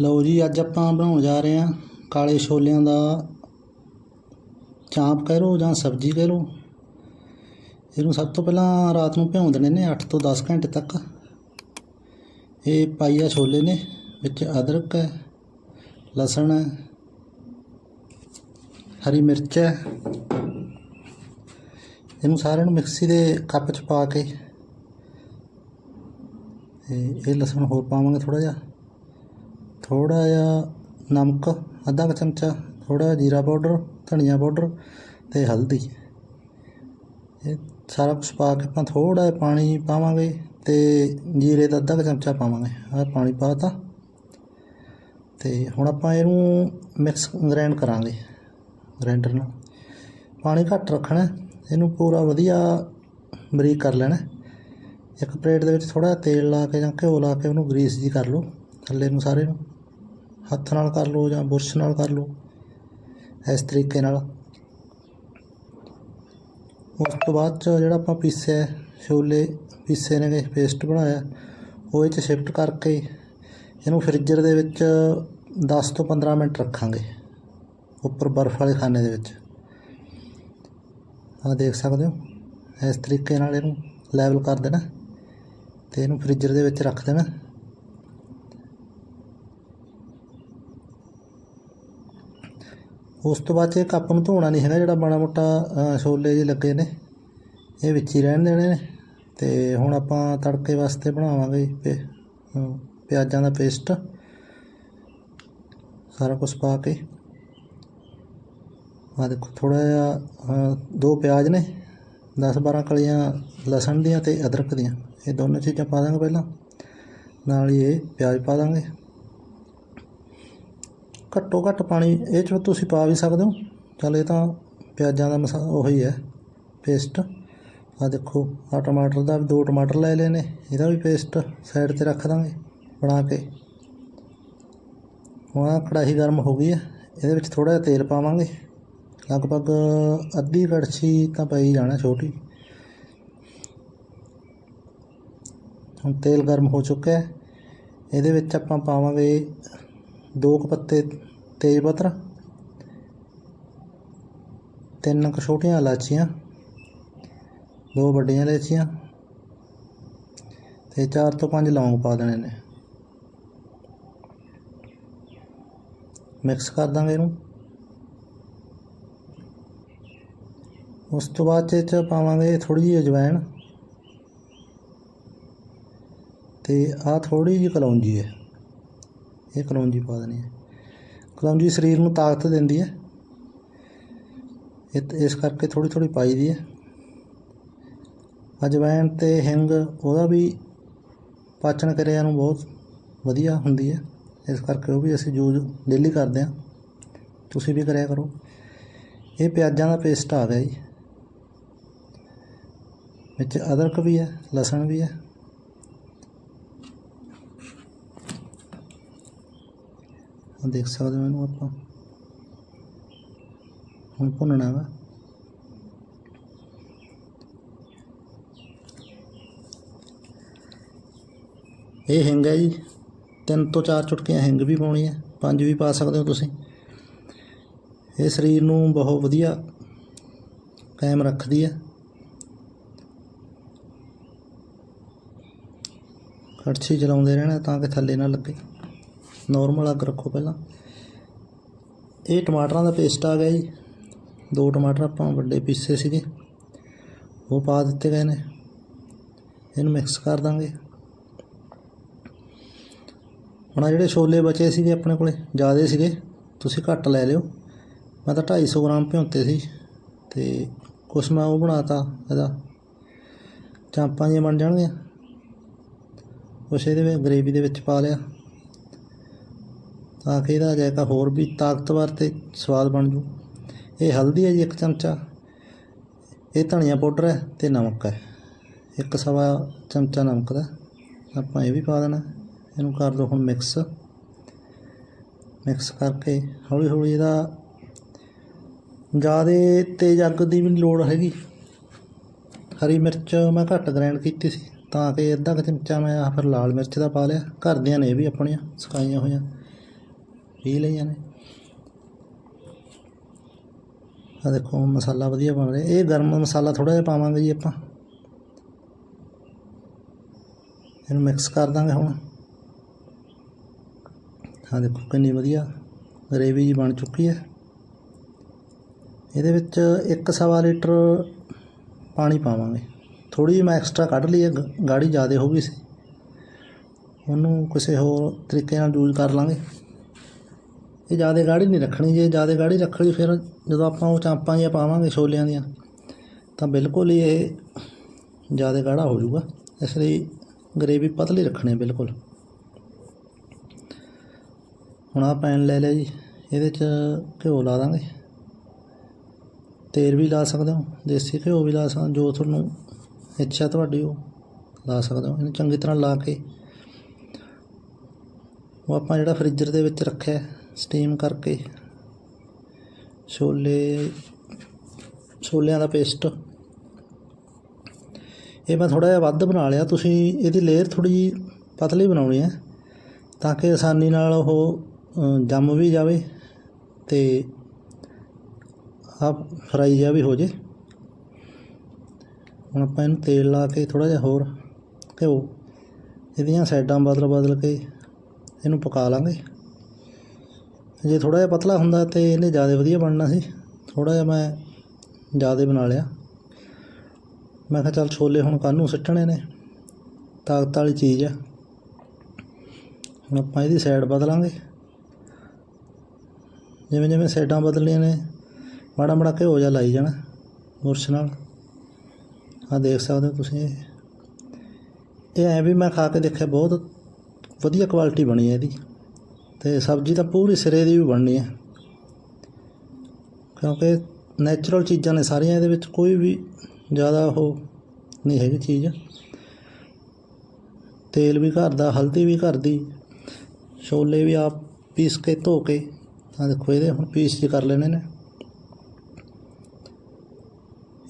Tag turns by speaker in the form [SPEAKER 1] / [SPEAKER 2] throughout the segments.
[SPEAKER 1] ਲਓ ਜੀ, ਅੱਜ ਆਪਾਂ ਬਣਾਉਣ ਜਾ ਰਹੇ ਹਾਂ ਕਾਲੇ ਛੋਲਿਆਂ ਦਾ ਚਾਂਪ ਕਹਿ ਲਓ ਜਾਂ ਸਬਜ਼ੀ ਕਹਿ ਲਓ। ਇਹਨੂੰ ਸਭ ਤੋਂ ਪਹਿਲਾਂ ਰਾਤ ਨੂੰ ਭਿਉਂ ਦੇਣੇ ਨੇ 8 ਤੋਂ 10 ਘੰਟੇ ਤੱਕ। ਇਹ ਪਾਈਆ ਛੋਲੇ ਨੇ, ਵਿੱਚ ਅਦਰਕ ਹੈ, ਲਸਣ ਹੈ, ਹਰੀ ਮਿਰਚ ਹੈ। ਇਹਨੂੰ ਸਾਰਿਆਂ ਨੂੰ ਮਿਕਸੀ ਦੇ ਕੱਪ 'ਚ ਪਾ ਕੇ ਤੇ ਇਹ ਲਸਣ ਹੋਰ ਪਾਵਾਂਗੇ ਥੋੜਾ ਜਿਹਾ। ਥੋੜ੍ਹਾ ਜਿਹਾ ਨਮਕ, ਅੱਧਾ ਕੁ ਚਮਚਾ, ਥੋੜ੍ਹਾ ਜਿਹਾ ਜੀਰਾ ਪਾਊਡਰ, ਧਨੀਆ ਪਾਊਡਰ ਅਤੇ ਹਲਦੀ। ਇਹ ਸਾਰਾ ਕੁਛ ਪਾ ਕੇ ਆਪਾਂ ਥੋੜ੍ਹਾ ਜਿਹਾ ਪਾਣੀ ਪਾਵਾਂਗੇ ਅਤੇ ਜੀਰੇ ਦਾ ਅੱਧਾ ਕੁ ਚਮਚਾ ਪਾਵਾਂਗੇ। ਆਹ ਪਾਣੀ ਪਾਤਾ ਅਤੇ ਹੁਣ ਆਪਾਂ ਇਹਨੂੰ ਮਿਕਸ ਗ੍ਰਾਈਂਡ ਕਰਾਂਗੇ ਗ੍ਰਾਈਂਡਰ ਨਾਲ। ਪਾਣੀ ਘੱਟ ਰੱਖਣਾ ਇਹਨੂੰ ਪੂਰਾ ਵਧੀਆ ਬਰੀਕ ਕਰ ਲੈਣਾ ਇੱਕ ਪਲੇਟ ਦੇ ਵਿੱਚ ਥੋੜਾ ਜਿਹਾ ਤੇਲ ਲਾ ਕੇ ਜਾਂ ਘਿਓ ਲਾ ਕੇ ਉਹਨੂੰ ਗਰੀਸ ਜੀ ਕਰ ਲਓ, ਥੱਲੇ ਨੂੰ ਸਾਰੇ ਨੂੰ। ਹੱਥ ਨਾਲ ਕਰ ਲਓ ਜਾਂ ਬੁਰਸ਼ ਨਾਲ ਕਰ ਲਓ, ਇਸ ਤਰੀਕੇ ਨਾਲ। ਉਸ ਤੋਂ ਬਾਅਦ 'ਚ ਜਿਹੜਾ ਆਪਾਂ ਪੀਸਿਆ ਛੋਲੇ ਪੀਸੇ ਨੇ ਪੇਸਟ ਬਣਾਇਆ, ਉਹ ਇਹ 'ਚ ਸ਼ਿਫਟ ਕਰਕੇ ਇਹਨੂੰ ਫ੍ਰਿਜਰ ਦੇ ਵਿੱਚ 10 ਤੋਂ 15 ਮਿੰਟ ਰੱਖਾਂਗੇ, ਉੱਪਰ ਬਰਫ਼ ਵਾਲੇ ਖਾਨੇ ਦੇ ਵਿੱਚ। ਆਹ ਦੇਖ ਸਕਦੇ ਹੋ, ਇਸ ਤਰੀਕੇ ਨਾਲ ਇਹਨੂੰ ਲੈਵਲ ਕਰ ਦੇਣਾ ਤੇ ਇਹਨੂੰ ਫ੍ਰਿਜਰ ਦੇ ਵਿੱਚ ਰੱਖ ਦੇਣਾ। ਉਸ ਤੋਂ ਬਾਅਦ 'ਚ ਇਹ ਕੱਪ ਨੂੰ ਧੋਣਾ ਨਹੀਂ ਹੈਗਾ, ਜਿਹੜਾ ਮਾੜਾ ਮੋਟਾ ਛੋਲੇ ਜਿਹੇ ਲੱਗੇ ਨੇ। ਇਹ ਵਿੱਚ ਹੀ ਰਹਿਣ ਦੇਣੇ ਨੇ। ਅਤੇ ਹੁਣ ਆਪਾਂ ਤੜਕੇ ਵਾਸਤੇ ਬਣਾਵਾਂਗੇ ਪੇ ਪਿਆਜ਼ਾਂ ਦਾ ਪੇਸਟ। ਸਾਰਾ ਕੁਝ ਪਾ ਕੇ। ਆ ਦੇਖੋ ਥੋੜਾ ਜਿਹਾ ਦੋ ਪਿਆਜ਼ ਨੇ 10 12 ਕਲੀਆਂ ਲਸਣ ਦੀਆਂ ਤੇ ਅਦਰਕ ਦੀਆਂ। ਇਹ ਦੋਨੋਂ ਚੀਜ਼ਾਂ ਪਾ ਦਾਂਗੇ ਪਹਿਲਾਂ। ਨਾਲ ਹੀ ਇਹ ਪਿਆਜ਼ ਪਾ ਦਾਂਗੇ। ਘੱਟੋ ਘੱਟ ਪਾਣੀ, ਇਹ 'ਚ ਤੁਸੀਂ ਪਾ ਵੀ ਸਕਦੇ ਹੋ। ਚੱਲ ਇਹ ਤਾਂ ਪਿਆਜ਼ਾਂ ਦਾ ਮਸਾ, ਉਹੀ ਹੈ ਪੇਸਟ ਆ ਦੇਖੋ ਆ ਟਮਾਟਰ ਦਾ ਵੀ ਦੋ ਟਮਾਟਰ ਲੈ ਲਏ ਨੇ, ਇਹਦਾ ਵੀ ਪੇਸਟ ਸਾਈਡ ਤੇ ਰੱਖ ਦਾਂਗੇ, ਬਣਾ ਕੇ। ਹੁਣ ਆਹ ਕੜਾਹੀ ਗਰਮ ਹੋ ਗਈ ਹੈ, ਇਹਦੇ ਵਿੱਚ ਥੋੜਾ ਜਿਹਾ ਤੇਲ ਪਾਵਾਂਗੇ। ਲਗਭਗ ਅੱਧੀ ਕੜਛੀ ਤਾਂ ਪਈ ਜਾਣਾ ਛੋਟੀ। ਹੁਣ ਤੇਲ ਗਰਮ ਹੋ ਚੁੱਕਾ ਹੈ, ਇਹਦੇ ਵਿੱਚ ਆਪਾਂ ਪਾਵਾਂਗੇ ਦੋ ਕੁ ਪੱਤੇ ਤੇਜ ਪੱਤਰ ਤਿੰਨ ਕੁ ਛੋਟੀਆਂ ਇਲਾਚੀਆਂ, ਦੋ ਵੱਡੀਆਂ ਇਲਾਚੀਆਂ ਤੇ ਚਾਰ ਤੋਂ ਪੰਜ ਲੌਂਗ ਪਾ ਦੇਣੇ ਨੇ। ਮਿਕਸ ਕਰ ਦਾਂਗੇ ਇਹਨੂੰ। ਉਸ ਤੋਂ ਬਾਅਦ 'ਚ ਇਹ 'ਚ ਪਾਵਾਂਗੇ ਥੋੜੀ ਜਿਹੀ ਅਜਵਾਇਣ ਤੇ ਆਹ ਥੋੜੀ ਜਿਹੀ ਕਲੌਂਜੀ ਹੈ। ਇਹ ਕਲੌਂਜੀ ਪਾ ਦੇਣੀ ਹੈ। ਕਲੌਂਜੀ ਸਰੀਰ ਨੂੰ ਤਾਕਤ ਦਿੰਦੀ ਹੈ। ਇਹ ਇਸ ਕਰਕੇ ਥੋੜੀ ਥੋੜੀ ਪਾਈ ਦੀ ਹੈ। ਅਜਵਾਇਣ ਤੇ ਹਿੰਗ ਉਹਦਾ ਵੀ ਪਾਚਨ ਕਿਰਿਆ ਨੂੰ ਬਹੁਤ ਵਧੀਆ ਹੁੰਦੀ ਹੈ। ਇਸ ਕਰਕੇ ਉਹ ਵੀ ਅਸੀਂ ਯੂਜ਼ ਡੇਲੀ ਕਰਦੇ ਹਾਂ। ਤੁਸੀਂ ਵੀ ਕਰਿਆ ਕਰੋ। ਇਹ ਪਿਆਜ਼ਾਂ ਦਾ ਪੇਸਟ ਆ ਗਿਆ ਜੀ। ਵਿੱਚ ਅਦਰਕ ਵੀ ਹੈ, ਲਸਣ ਵੀ ਹੈ। ਆਹ ਦੇਖ ਸਕਦੇ ਹੋ ਇਹਨੂੰ ਆਪਾਂ। ਹੁਣ ਭੁੰਨਣਾ ਵਾ। ਇਹ ਹਿੰਗ ਹੈ ਜੀ। ਤਿੰਨ ਤੋਂ ਚਾਰ ਚੁਟਕੀਆਂ ਹਿੰਗ ਵੀ ਪਾਉਣੀ ਹੈ ਪੰਜ ਵੀ ਪਾ ਸਕਦੇ ਹੋ ਤੁਸੀਂ। ਇਹ ਸਰੀਰ ਨੂੰ ਬਹੁਤ ਵਧੀਆ ਕਾਇਮ ਰੱਖਦੀ ਹੈ। ਕੜਛੀ ਚਲਾਉਂਦੇ ਰਹਿਣਾ ਤਾਂ ਕਿ ਥੱਲੇ ਨਾ ਲੱਗੇ। ਨੋਰਮਲ ਅੱਗ ਰੱਖੋ ਪਹਿਲਾਂ। ਇਹ ਟਮਾਟਰਾਂ ਦਾ ਪੇਸਟ ਆ ਗਿਆ ਜੀ। ਦੋ ਟਮਾਟਰ ਆਪਾਂ ਵੱਡੇ ਪੀਸੇ ਸੀਗੇ। ਉਹ ਪਾ ਦਿੱਤੇ ਗਏ ਨੇ। ਇਹਨੂੰ ਮਿਕਸ ਕਰ ਦਾਂਗੇ। ਹੁਣ ਜਿਹੜੇ ਛੋਲੇ ਬਚੇ ਸੀਗੇ ਆਪਣੇ ਕੋਲੇ, ਜ਼ਿਆਦੇ ਸੀਗੇ, ਤੁਸੀਂ ਘੱਟ ਲੈ ਲਿਓ। ਮੈਂ ਤਾਂ 250 ਗ੍ਰਾਮ ਭਿਉਂਤੇ ਸੀ ਤੇ ਕੁਛ ਮੈਂ ਉਹ ਬਣਾਤਾ ਇਹਦਾ। ਚਾਂਪਾਂ ਜਿਹੀਆਂ ਬਣ ਜਾਣਗੀਆਂ। ਕੁਛ ਇਹਦੇ ਵਿੱਚ, ਗਰੇਵੀ ਦੇ ਵਿੱਚ ਪਾ ਲਿਆ। ਤਾਂ ਕਿ ਇਹਦਾ ਜਾਇਕਾ ਹੋਰ ਵੀ ਤਾਕਤਵਰ ਤੇ ਸਵਾਦ ਬਣ ਜੂ। ਇਹ ਹਲਦੀ ਹੈ ਜੀ ਇੱਕ ਚਮਚਾ। ਇਹ ਧਨੀਆ ਪਾਊਡਰ ਹੈ ਤੇ ਨਮਕ ਹੈ। ਇੱਕ ਸਵਾ ਚਮਚਾ ਨਮਕ ਦਾ। ਆਪਾਂ ਇਹ ਵੀ ਪਾ ਦੇਣਾ। ਇਹਨੂੰ ਕਰ ਦਿਓ ਹੁਣ ਮਿਕਸ। ਮਿਕਸ ਕਰਕੇ ਹੌਲੀ ਹੌਲੀ ਇਹਦਾ ਜ਼ਿਆਦਾ ਤੇਜ਼ ਅੱਗ ਦੀ ਵੀ ਲੋੜ ਹੈਗੀ। ਹਰੀ ਮਿਰਚ ਮੈਂ ਘੱਟ ਗ੍ਰਾਈਂਡ ਕੀਤੀ ਸੀ ਤਾਂ ਕਿ ਅੱਧਾ ਕੁ ਚਮਚਾ ਮੈਂ ਆਹ ਫਿਰ ਲਾਲ ਮਿਰਚ ਦਾ ਪਾ ਲਿਆ। ਘਰ ਦੀਆਂ ਨੇ ਇਹ ਵੀ ਆਪਣੀਆਂ ਸੁਕਾਈਆਂ ਹੋਈਆਂ। ਪੀ ਲਈਆਂ ਨੇ। ਆ ਦੇਖੋ, ਮਸਾਲਾ ਵਧੀਆ ਬਣ ਰਿਹਾ। ਇਹ ਗਰਮ ਮਸਾਲਾ ਥੋੜਾ ਜਿਹਾ ਪਾਵਾਂਗੇ ਜੀ ਆਪਾਂ। ਇਹਨੂੰ ਮਿਕਸ ਕਰ ਦਾਂਗੇ ਹੁਣ। ਆ ਦੇਖੋ, ਕਿੰਨੀ ਵਧੀਆ ਗਰੇਵੀ ਜੀ ਬਣ ਚੁੱਕੀ ਹੈ। ਇਹਦੇ ਵਿੱਚ ਇੱਕ ਸਵਾ ਲੀਟਰ ਪਾਣੀ ਪਾਵਾਂਗੇ। ਥੋੜੀ ਜਿਹੀ ਮੈਂ ਐਕਸਟਰਾ ਕੱਢ ਲਈ ਹੈ, ਗ- ਗਾੜੀ ਜ਼ਿਆਦਾ ਹੋ ਗਈ ਸੀ। ਉਹਨੂੰ ਕਿਸੇ ਹੋਰ ਤਰੀਕੇ ਨਾਲ ਯੂਜ਼ ਕਰ ਲਾਂਗੇ। ਇਹ ਜ਼ਿਆਦਾ ਗਾੜੀ ਨਹੀਂ ਰੱਖਣੀ, ਜੇ ਜ਼ਿਆਦਾ ਗਾੜੀ ਰੱਖ ਲਈ ਫਿਰ ਜਦੋਂ ਆਪਾਂ ਉਹ ਚਾਂਪਾਂ ਜਿਹੀਆਂ ਪਾਵਾਂਗੇ ਛੋਲਿਆਂ ਦੀਆਂ, ਤਾਂ ਬਿਲਕੁਲ ਹੀ ਇਹ ਜ਼ਿਆਦਾ ਗਾੜਾ ਹੋ ਜਾਊਗਾ। ਇਸ ਲਈ ਗਰੇਵੀ ਪਤਲੀ ਰੱਖਣੀ ਹੈ ਬਿਲਕੁਲ। ਹੁਣ ਆਹ ਪੈਨ ਲੈ ਲਿਆ ਜੀ, ਇਹਦੇ 'ਚ ਘਿਓ ਲਾ ਦਾਂਗੇ। ਤੇਲ ਵੀ ਲਾ ਸਕਦੇ ਹੋ, ਦੇਸੀ ਘਿਓ ਵੀ ਲਾ ਸਕਦੇ ਜੋ ਤੁਹਾਨੂੰ ਇੱਛਾ ਤੁਹਾਡੀ ਉਹ ਲਾ ਸਕਦੇ ਹੋ, ਇਹਨੂੰ ਚੰਗੀ ਤਰ੍ਹਾਂ ਲਾ ਕੇ। ਉਹ ਆਪਾਂ ਜਿਹੜਾ ਫ੍ਰਿਜਰ ਦੇ ਵਿੱਚ ਰੱਖਿਆ ਸਟੀਮ ਕਰਕੇ ਛੋਲੇ, ਛੋਲਿਆਂ ਦਾ ਪੇਸਟ ਇਹ ਮੈਂ ਥੋੜਾ ਜਿਹਾ ਵੱਧ ਬਣਾ ਲਿਆ। ਤੁਸੀਂ ਇਹਦੀ ਲੇਅਰ ਥੋੜੀ ਪਤਲੀ ਬਣਾਉਣੀ ਹੈ ਤਾਂ ਕਿ ਆਸਾਨੀ ਨਾਲ ਉਹ ਜੰਮ ਵੀ ਜਾਵੇ ਤੇ ਆ ਫਰਾਈ ਜਿਹਾ ਵੀ ਹੋ ਜੇ। ਹੁਣ ਆਪਾਂ ਇਹਨੂੰ ਤੇਲ ਲਾ ਕੇ ਥੋੜਾ ਜਿਹਾ ਹੋਰ ਘਿਓ, ਇਹਦੀਆਂ ਸਾਈਡਾਂ ਬਦਲ ਬਦਲ ਕੇ ਇਹਨੂੰ ਪਕਾ ਲਾਂਗੇ। ਜੇ ਥੋੜ੍ਹਾ ਜਿਹਾ ਪਤਲਾ ਹੁੰਦਾ ਤਾਂ ਇਹਨੇ ਜ਼ਿਆਦਾ ਵਧੀਆ ਬਣਨਾ ਸੀ। ਥੋੜ੍ਹਾ ਜਿਹਾ ਮੈਂ ਜ਼ਿਆਦਾ ਬਣਾ ਲਿਆ। ਮੈਂ ਕਿਹਾ ਚੱਲ ਛੋਲੇ ਹੁਣ ਕੱਲ੍ਹ ਨੂੰ ਸਿੱਟਣੇ ਨੇ। ਤਾਕਤ ਵਾਲੀ ਚੀਜ਼ ਆ। ਹੁਣ ਆਪਾਂ ਇਹਦੀ ਸਾਈਡ ਬਦਲਾਂਗੇ। ਜਿਵੇਂ ਜਿਵੇਂ ਸਾਈਡਾਂ ਬਦਲੀਆਂ ਨੇ, ਮਾੜਾ ਮਾੜਾ ਘਿਓ ਜਿਹਾ ਲਾਈ ਜਾਣਾ ਬੁਰਸ਼ ਨਾਲ। ਆ ਦੇਖ ਸਕਦੇ ਹੋ ਤੁਸੀਂ ਇਹ। ਇਹ ਐ ਵੀ ਮੈਂ ਖਾ ਕੇ ਦੇਖਿਆ, ਬਹੁਤ ਵਧੀਆ ਕੁਆਲਿਟੀ ਬਣੀ ਹੈ ਇਹਦੀ। ਤੇ ਸਬਜ਼ੀ ਤਾਂ ਪੂਰੀ ਸਿਰੇ ਦੀ ਵੀ ਬਣਨੀ ਹੈ। ਕਿਉਂਕਿ ਨੈਚੁਰਲ ਚੀਜ਼ਾਂ ਨੇ ਸਾਰੀਆਂ ਇਹਦੇ ਵਿੱਚ ਕੋਈ ਵੀ ਜ਼ਿਆਦਾ ਉਹ ਨਹੀਂ ਹੈਗੀ ਚੀਜ਼। ਤੇਲ ਵੀ ਘਰ ਦਾ ਹਲਦੀ ਵੀ ਘਰ ਦੀ ਛੋਲੇ ਵੀ ਆਪ ਪੀਸ ਕੇ, ਧੋ ਕੇ ਆ ਦੇਖੋ ਇਹਦੇ ਹੁਣ ਪੀਸ ਜੀ ਕਰ ਲੈਣੇ ਨੇ।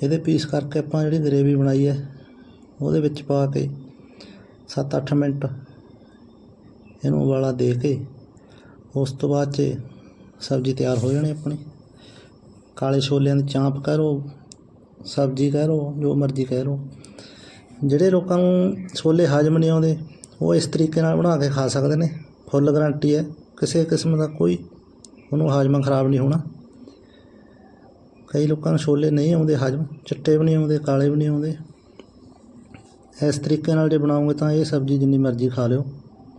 [SPEAKER 1] ਇਹਦੇ ਪੀਸ ਕਰਕੇ ਆਪਾਂ ਜਿਹੜੀ ਗਰੇਵੀ ਬਣਾਈ ਹੈ, ਉਹਦੇ ਵਿੱਚ ਪਾ ਕੇ 7-8 ਮਿੰਟ ਇਹਨੂੰ ਉਬਾਲਾ ਦੇ ਕੇ ਉਸ ਤੋਂ ਬਾਅਦ 'ਚ ਸਬਜ਼ੀ ਤਿਆਰ ਹੋ ਜਾਣੀ ਆਪਣੀ। ਕਾਲੇ ਛੋਲਿਆਂ ਦੀ ਚਾਂਪ ਕਹਿ ਲਓ, ਸਬਜ਼ੀ ਕਹਿ ਲਓ, ਜੋ ਮਰਜ਼ੀ ਕਹਿ ਲਓ। ਜਿਹੜੇ ਲੋਕਾਂ ਨੂੰ ਛੋਲੇ ਹਜਮ ਨਹੀਂ ਆਉਂਦੇ, ਉਹ ਇਸ ਤਰੀਕੇ ਨਾਲ ਬਣਾ ਕੇ ਖਾ ਸਕਦੇ ਨੇ। ਫੁੱਲ ਗਰੰਟੀ ਹੈ, ਕਿਸੇ ਕਿਸਮ ਦਾ ਕੋਈ ਉਹਨੂੰ ਹਾਜ਼ਮਾ ਖਰਾਬ ਨਹੀਂ ਹੋਣਾ। ਕਈ ਲੋਕਾਂ ਨੂੰ ਛੋਲੇ ਨਹੀਂ ਆਉਂਦੇ ਹਜਮ, ਚਿੱਟੇ ਵੀ ਨਹੀਂ ਆਉਂਦੇ, ਕਾਲੇ ਵੀ ਨਹੀਂ ਆਉਂਦੇ। ਇਸ ਤਰੀਕੇ ਨਾਲ ਜੇ ਬਣਾਉਂਗੇ ਤਾਂ ਇਹ ਸਬਜ਼ੀ ਜਿੰਨੀ ਮਰਜ਼ੀ ਖਾ ਲਿਓ,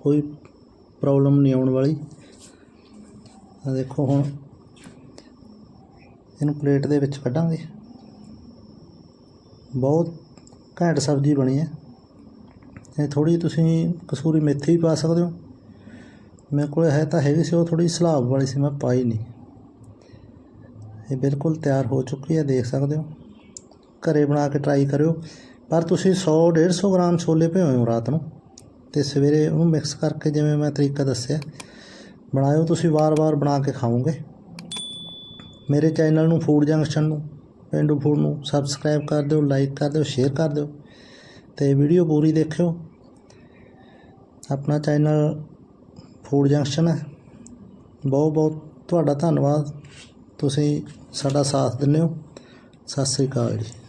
[SPEAKER 1] ਕੋਈ ਪ੍ਰੋਬਲਮ ਨਹੀਂ ਆਉਣ ਵਾਲੀ। ਆ ਦੇਖੋ ਹੁਣ। ਇਹਨੂੰ ਪਲੇਟ ਦੇ ਵਿੱਚ ਕੱਢਾਂਗੇ। ਬਹੁਤ ਘੈਂਟ ਸਬਜ਼ੀ ਬਣੀ ਹੈ। ਇਹ ਥੋੜੀ ਤੁਸੀਂ ਕਸੂਰੀ ਮੇਥੀ ਵੀ ਪਾ ਸਕਦੇ ਹੋ। ਮੇਰੇ ਕੋਲ ਹੈ ਤਾਂ ਹੈਗੀ ਸੀ, ਉਹ ਥੋੜੀ ਸਲਾਬ ਵਾਲੀ ਸੀ, ਮੈਂ ਪਾਈ ਨਹੀਂ। ਇਹ ਬਿਲਕੁਲ ਤਿਆਰ ਹੋ ਚੁੱਕੀ ਹੈ, ਦੇਖ ਸਕਦੇ ਹੋ। ਘਰੇ ਬਣਾ ਕੇ ਟਰਾਈ ਕਰਿਓ। ਪਰ ਤੁਸੀਂ 100 150 ਗ੍ਰਾਮ ਛੋਲੇ ਭਿਓਇਓ ਰਾਤ ਨੂੰ। ਤੇ ਸਵੇਰੇ ਉਹਨੂੰ ਮਿਕਸ ਕਰਕੇ ਜਿਵੇਂ ਮੈਂ ਤਰੀਕਾ ਦੱਸਿਆ ਬਣਾਇਓ, ਤੁਸੀਂ ਵਾਰ-ਵਾਰ ਬਣਾ ਕੇ ਖਾਓਗੇ। ਮੇਰੇ ਚੈਨਲ ਨੂੰ ਫੂਡ ਜੰਕਸ਼ਨ ਨੂੰ, ਪਿੰਡੂ ਫੂਡ ਨੂੰ ਸਬਸਕ੍ਰਾਈਬ ਕਰ ਦਿਓ ਲਾਈਕ ਕਰ ਦਿਓ ਸ਼ੇਅਰ ਕਰ ਦਿਓ ਤੇ ਵੀਡੀਓ ਪੂਰੀ ਦੇਖਿਓ। ਆਪਣਾ ਚੈਨਲ ਫੂਡ ਜੰਕਸ਼ਨ ਹੈ। ਬਹੁਤ ਬਹੁਤ ਤੁਹਾਡਾ ਧੰਨਵਾਦ। ਤੁਸੀਂ ਸਾਡਾ ਸਾਥ ਦਿੰਦੇ ਹੋ। ਸਤਿ ਸ੍ਰੀ ਅਕਾਲ ਜੀ।